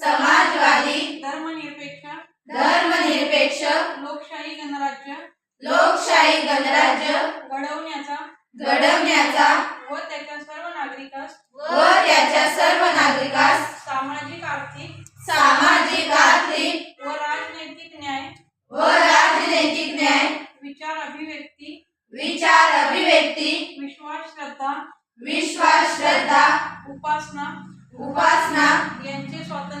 समाजवादी धर्मनिरपेक्ष धर्मनिरपेक्ष लोकशाही गणराज्य लोकशाही गणराज्य घडवण्याचा घडवण्याचा व त्याच्या सर्व नागरिकास व त्याच्या सर्व नागरिकास सामाजिक आर्थिक सामाजिक आर्थिक व राजनैतिक न्याय व राजनैतिक न्याय विचार अभिव्यक्ती विचार अभिव्यक्ती विश्वास श्रद्धा विश्वास श्रद्धा उपासना उपासना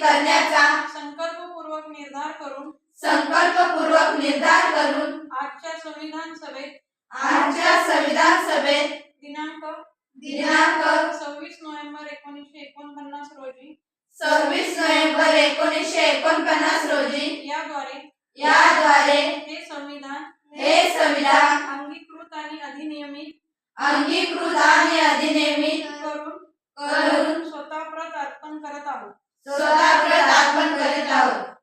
करण्याचा संकल्पपूर्वक निर्धार करून संकल्पपूर्वक निर्धार करून आजच्या संविधान सभेत आजच्या संविधान सभेत दिनांक दिनांक सव्वीस नोव्हेंबर एकोणीसशे एकोणपन्नास रोजी सव्वीस नोव्हेंबर एकोणीसशे एकोणपन्नास रोजी याद्वारे याद्वारे हे संविधान हे संविधान अंगीकृत आणि अधिनियमित अंगीकृत आणि अधिनियमित करून करून स्वतः सदा अर्पण करीत आहोत.